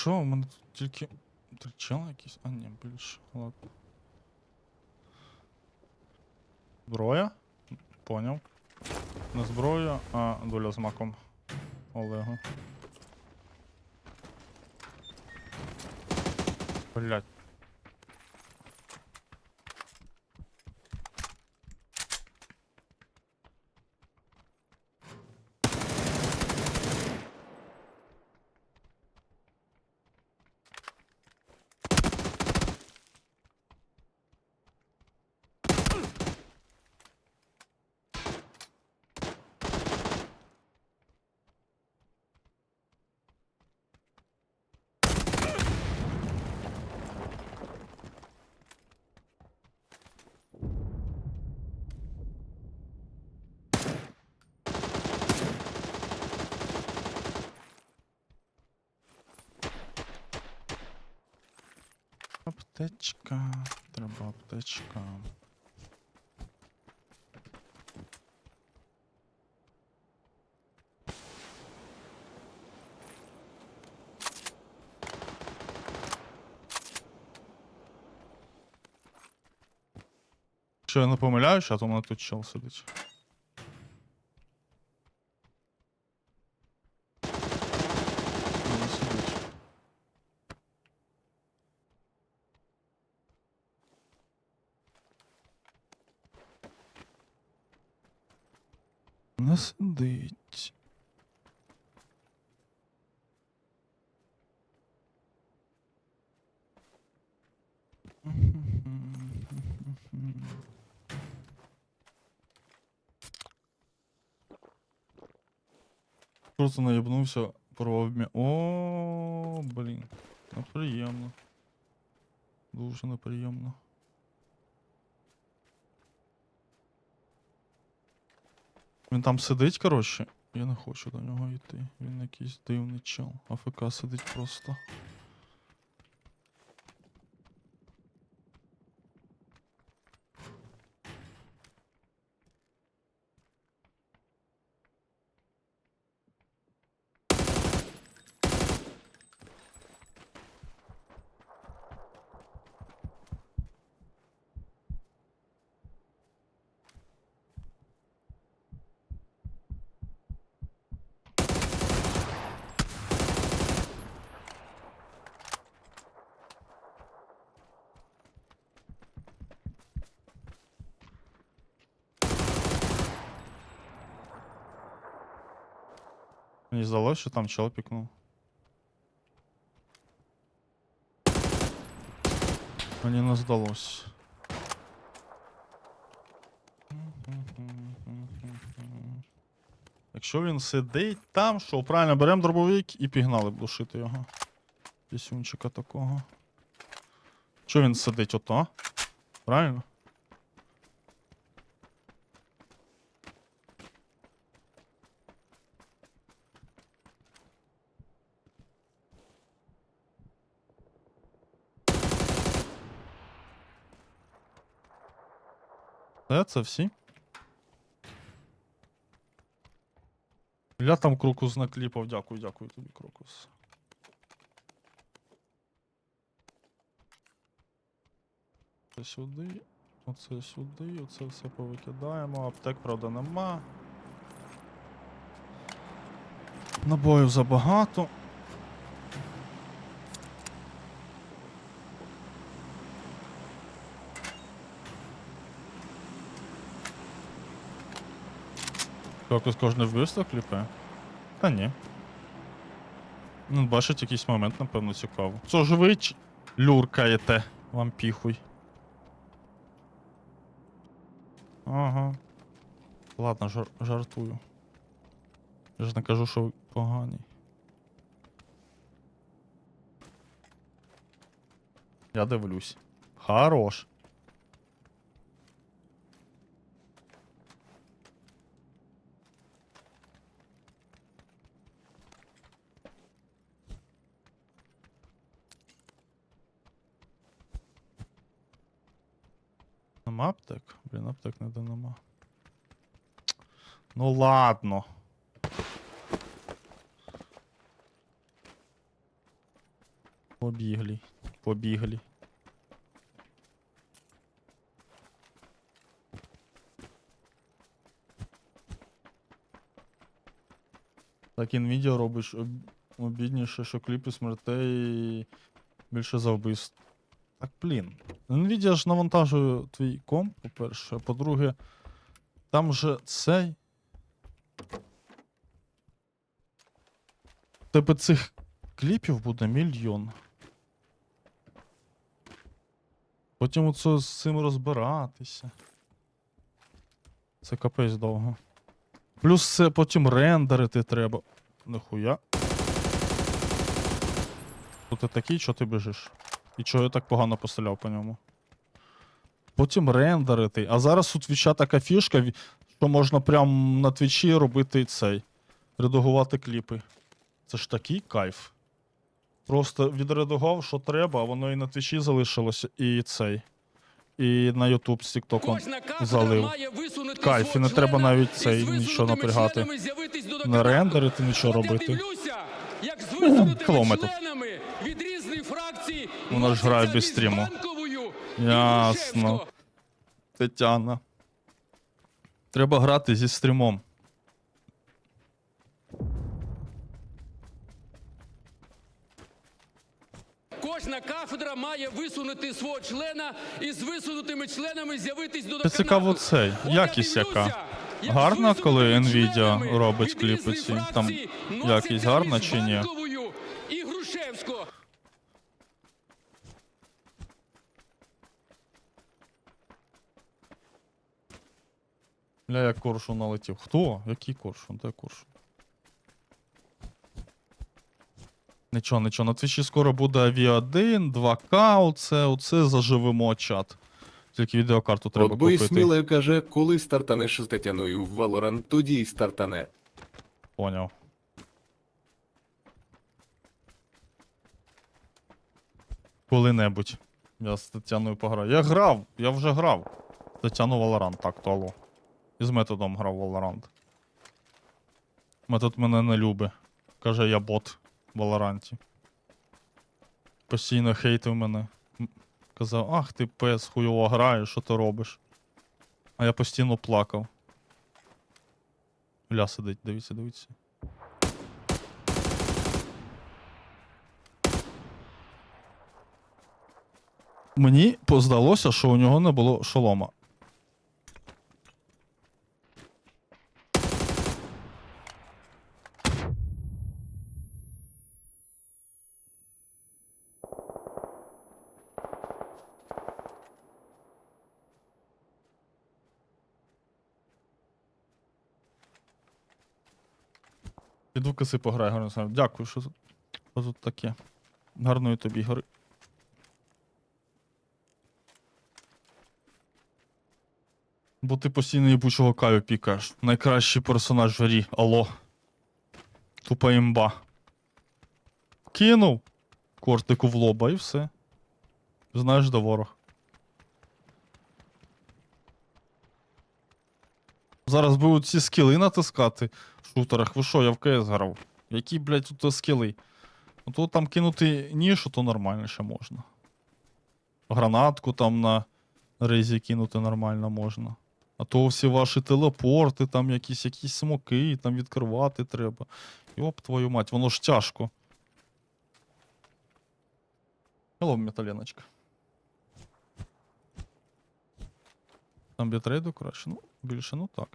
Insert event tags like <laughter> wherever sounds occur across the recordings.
Що, у мене тут тільки три чела якісь? А ні, більше. Ладно. Зброя? Поняв. Не зброя, а доля з маком. Олегу. Блять. Аптечка. Треба аптечка. Що я не помиляюсь, а то мене тут чел сидить. Не сидить. Просто наєбнувся, порвав м'я. О, блін. Неприємно. Дуже неприємно. Він там сидить, коротше. Я не хочу до нього йти. Він якийсь дивний чел. АФК сидить просто. Мені здалося, що там чел пікнув. Мені не здалось. Якщо він сидить там, що правильно беремо дробовик і пігнали б душити його. Пісюнчика такого. Що він сидить ото? Правильно? Це, це всі. Я там крокус накліпав, дякую, дякую тобі, крокус. Це сюди, оце сюди, оце все повикидаємо. Аптек, правда, нема. Набоїв забагато. Крокус кожне вбивство кліпе? Та ні. Ну, бачить якийсь момент, напевно, цікаво. Що ж ви люркаєте? Вам піхуй. Ага. Ладно, жар жартую. Я ж не кажу, що ви погані. Я дивлюсь. Хорош. Нема аптек? Блін, аптек ніде нема. Ну ладно. Побігли. Побігли. Так Nvidia робиш об... обідніше, що кліпи смертей більше за вбивств. Так, блін. Nvidia ж навантажує твій комп, по-перше, по-друге, там же цей. Тебе цих кліпів буде мільйон. Потім оце з цим розбиратися. Це капець довго. Плюс це потім рендерити треба. Нихуя. Хто ти такий, що ти біжиш? І чого я так погано постріляв по ньому? Потім рендерити. А зараз у твіча така фішка, що можна прям на твічі робити цей. Редагувати кліпи. Це ж такий кайф. Просто відредагував, що треба, а воно і на твічі залишилося, і цей. І на YouTube з Тіктоком. Залив. Кайф, і не треба навіть цей нічого напрягати. Не рендерити, нічого робити. Як з висунутими членами від різних фракцій Вона ж грає без стріму. Ясно. Тетяна. Треба грати зі стрімом. Кожна кафедра має висунути свого члена і з висунутими членами з'явитись до Це цікаво цей. Якість яка. Гарна, коли Nvidia робить кліпи ці? Там якість гарна чи ні? Бля, як коршун налетів. Хто? Який коршун? Де коршун? Нічого, нічого. На твічі скоро буде AV1, 2К, оце, оце заживемо чат. Тільки відеокарту треба От бо і купити. сміле каже, коли стартанеш з Тетяною в Valorant, тоді й стартане. Поняв. Коли-небудь. Я з Тетяною пограю. Я грав, я вже грав. Тетяну Valorant, так, то алло. І з методом грав Valorant. Метод мене не любить. Каже, я бот в Valorant. Постійно хейтив мене. Казав, ах ти пес, хуйово граєш, що ти робиш? А я постійно плакав. Ля сидить, дивіться, дивіться. Мені поздалося, що у нього не було шолома. Піду коси пограю, гарно сам. Дякую, що що тут таке. Гарної тобі гори. Бо ти постійно їбучого каю пікаєш. Найкращий персонаж в грі. Алло. Тупа імба. Кинув кортику в лоба і все. Знаєш, де ворог. Зараз будуть ці скіли натискати шутерах. Ви що, я в КС грав? Які, блядь, тут скіли? Ну то там кинути нішу, то нормально ще можна. Гранатку там на рейзі кинути нормально можна. А то всі ваші телепорти, там якісь якісь смоки, там відкривати треба. Йоп, твою мать, воно ж тяжко. Hello, металіночка. Там бітрейду краще. Ну, більше, ну так.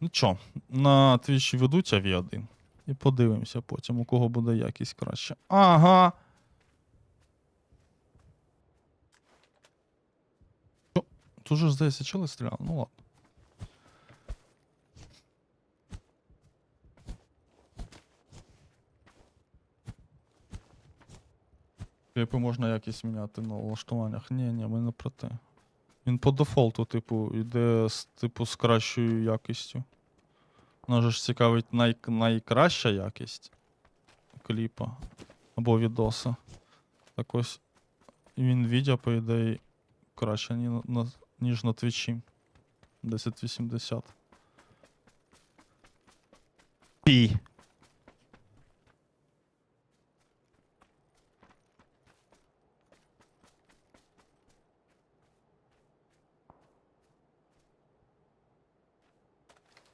Ну чо, на твічі ведуть AV1. І подивимося потім, у кого буде якість краще. Ага. Що? Тут же здається, чили стріляли? Ну ладно. Кліпи можна якість міняти на налаштуваннях. Ні, ні, ми не про те. Він по дефолту, типу, йде з, типу, з кращою якістю. Нас ж цікавить най... найкраща якість кліпа або відоса. Так ось відео, по ідеї, краще, ніж на твічі. 1080. Пі.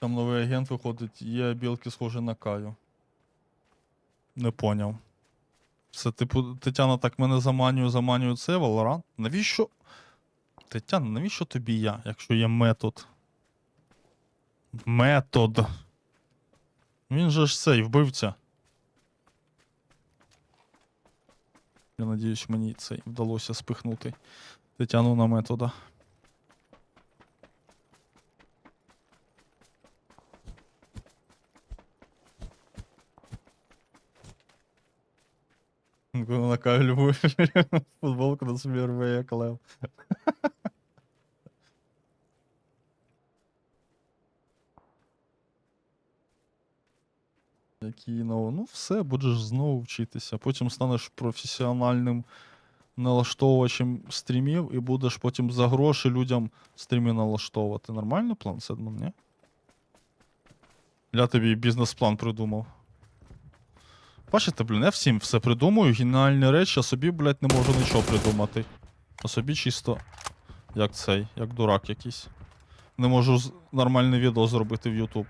Там новий агент виходить, є білки схожі на Каю. Не поняв. Це, типу, Тетяна так мене заманює, заманює це, Valorant. Навіщо? Тетяна, навіщо тобі я, якщо є метод? Метод. Він же ж цей вбивця. Я надіюсь, мені цей вдалося спихнути Тетяну на метода. Вона каже, <laughs> футболку на собі рве, як лев. <laughs> Який ну, ну все, будеш знову вчитися. Потім станеш професіональним налаштовувачем стрімів і будеш потім за гроші людям стріми налаштовувати. Нормальний план, Седман, ні? Я тобі бізнес-план придумав. Бачите, блін, я всім все придумую, геніальні речі, а собі, блядь, не можу нічого придумати. А собі чисто як цей, як дурак якийсь. Не можу нормальне відео зробити в YouTube.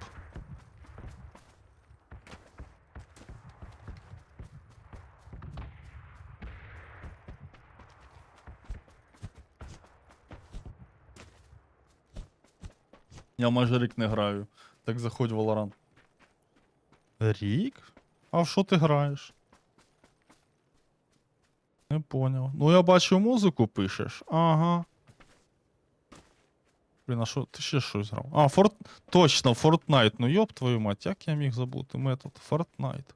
Я майже рік не граю. Так заходь в Valorant. Рік? А в що ти граєш? Не поняв. Ну я бачу, музику пишеш. Ага. Блін, а що? Ти ще щось грав? А, Форт... Точно, Fortnite. Ну йоп твою мать, як я міг забути метод? Fortnite.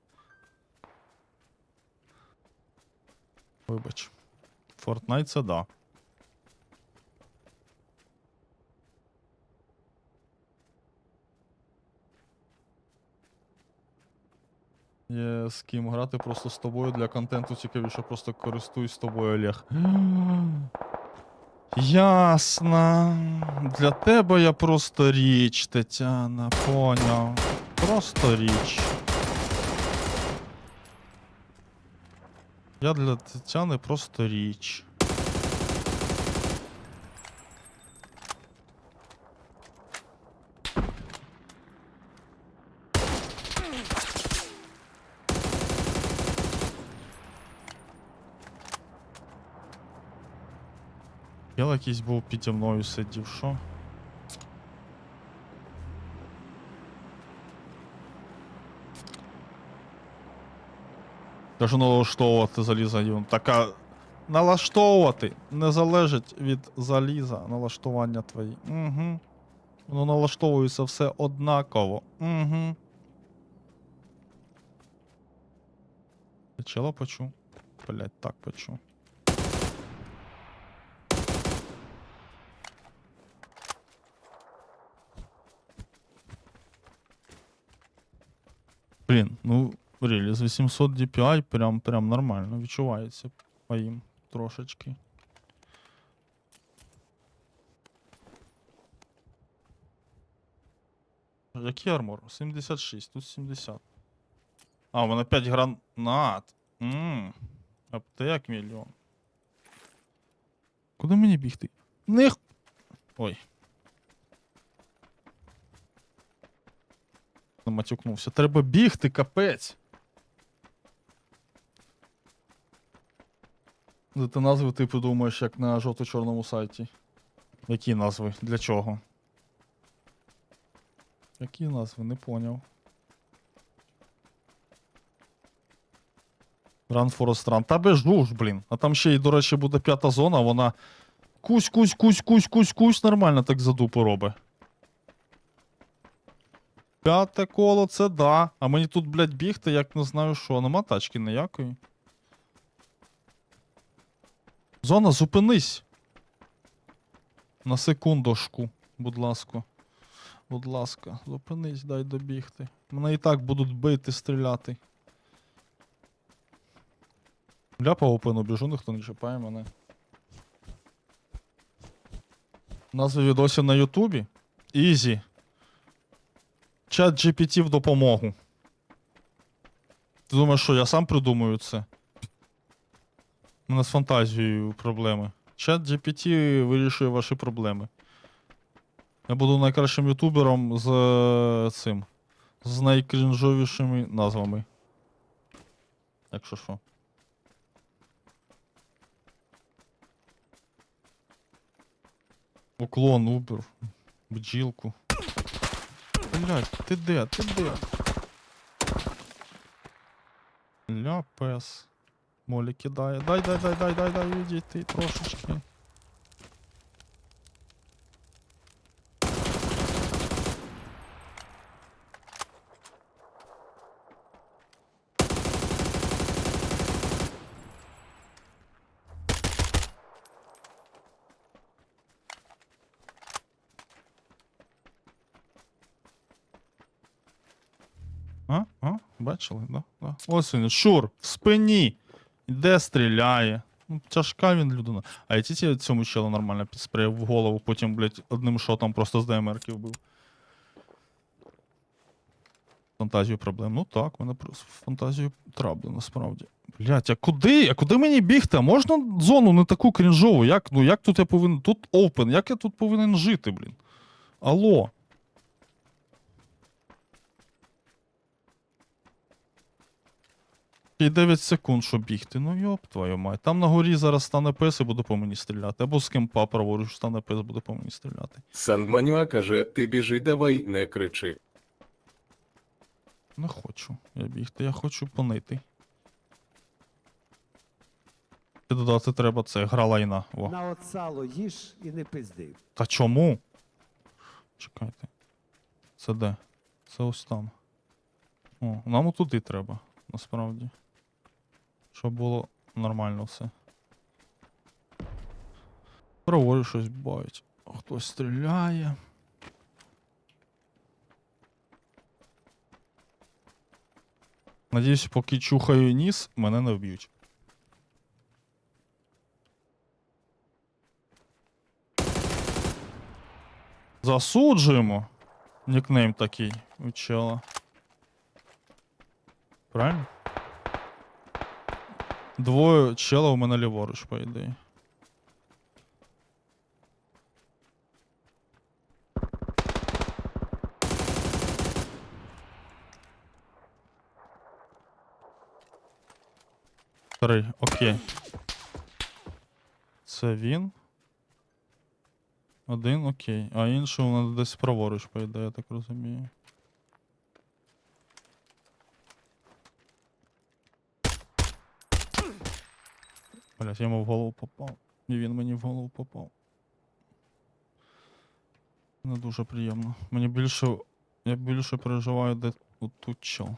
Вибач. Fortnite це да. Є з ким грати просто з тобою для контенту цікавіше, просто користуюсь тобою, Олег. Ясно. Для тебе я просто річ, Тетяна, поняв. Просто річ. Я для Тетяни просто річ. Я якийсь був піді мною сидів, що? Кажу налаштовувати заліза. Така. Налаштовувати не залежить від заліза налаштування твої. Угу. Воно налаштовується все однаково. Угу. Чела почув. Блять, так почув. Блін, ну, релі, з 800 DPI прям, прям нормально відчувається по їм трошечки. Який армор? 76, тут 70. А, мене 5 гранат. Ммм. Аптек мільйон. Куди мені бігти? Них. Ой. Матюкнувся. Треба бігти, капець. Де ти назви ти придумаєш, як на жовто-чорному сайті. Які назви? Для чого? Які назви? Не поняв. Run Forest Run. Та бежу ж, блін. А там ще й, до речі, буде п'ята зона, вона. Кусь, кусь, кусь, кусь, кусь, кусь, нормально так за дупу робить. П'яте коло, це да. А мені тут, блядь, бігти, як не знаю що. Нема тачки ніякої. Зона, зупинись. На секундошку, будь ласка. Будь ласка, зупинись, дай добігти. Мене і так будуть бити, стріляти. Я по опену біжу, ніхто не чіпає мене. Назви відосів на Ютубі. Ізі. Чат GPT в допомогу. Ти думаєш, що я сам придумаю це? У мене з фантазією проблеми. Чат GPT вирішує ваші проблеми. Я буду найкращим ютубером з е, цим. З найкрінжовішими назвами. Якщо що. Уклон, Убер, бджілку. Блять, ти де? Ти де? Ля, пес. Молі кидає. Дай, дай, дай, дай, дай, дай, відійти трошечки. А? А? Бачили, да? да. Ось він, Шур, в спині. Іде, стріляє. Ну, тяжка він людина. А я ті цьому челу нормально підсприяв в голову, потім, блядь, одним шотом просто з ДМРки вбив. Фантазію проблем. Ну так, мене просто фантазію трабли, насправді. Блять, а куди? А куди мені бігти? А можна зону не таку крінжову? Як, ну, як тут я повинен. Тут open, як я тут повинен жити, блін? Алло. І 9 секунд, щоб бігти. Ну йоп твою мать. Там на горі зараз стане пес і буде по мені стріляти. Або з кемпа праворуч стане пес, буде по мені стріляти. Сандманюа каже: ти біжи, давай, не кричи. Не хочу я бігти, я хочу понити. І додати треба це, гра лайна. О. На от сало їж і не пизди. Та чому? Чекайте. Це де? Це ось там. О, нам отуди треба, насправді. Щоб було нормально все. Праворуч щось бають. Хтось стріляє. Надіюсь, поки чухаю ніс, мене не вб'ють. Засуджуємо. Нікнейм такий у чела. Правильно? Двоє чела у мене ліворуч, по ідеї. Три, окей. Це він. Один, окей. А інший у нас десь праворуч, по ідеї, я так розумію. Я йому в голову попав. І він мені в голову попав. Не дуже приємно. Мені більше. Я більше переживаю, де тут чел.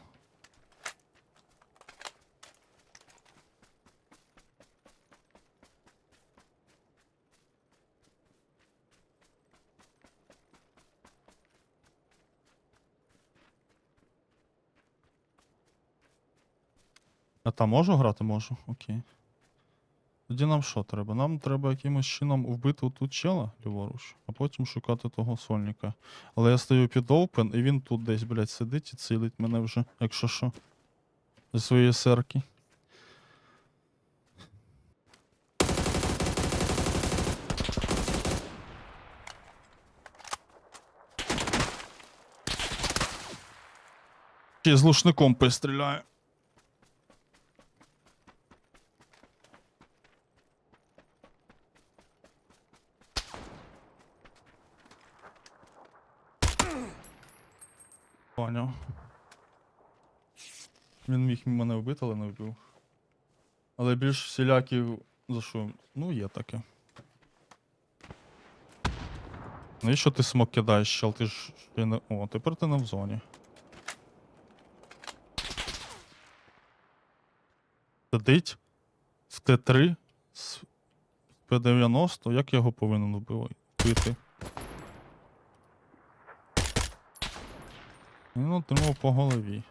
А там можу грати? Можу, окей. Тоді нам що треба? Нам треба якимось чином вбити тут чела ліворуч, а потім шукати того сольника. Але я стою під опен, і він тут десь, блядь, сидить і цілить мене вже, якщо що. Зі своєї серки. Ще з лушником постріляю. Поняв. Він міг мене вбити, але не вбив. Але більш всіляків за що? Ну, є таке. Ну і що ти смок кидаєш, чел? Ти ж ще не. О, тепер ти не в зоні. Сидить в Т3 з П90, як я його повинен? Вбити? Він отримав по голові.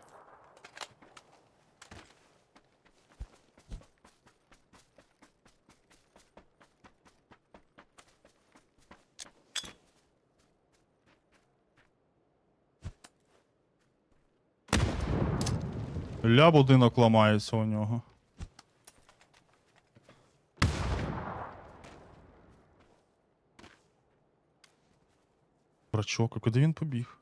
Ля будинок ламається у нього. дурачок, а куди він побіг?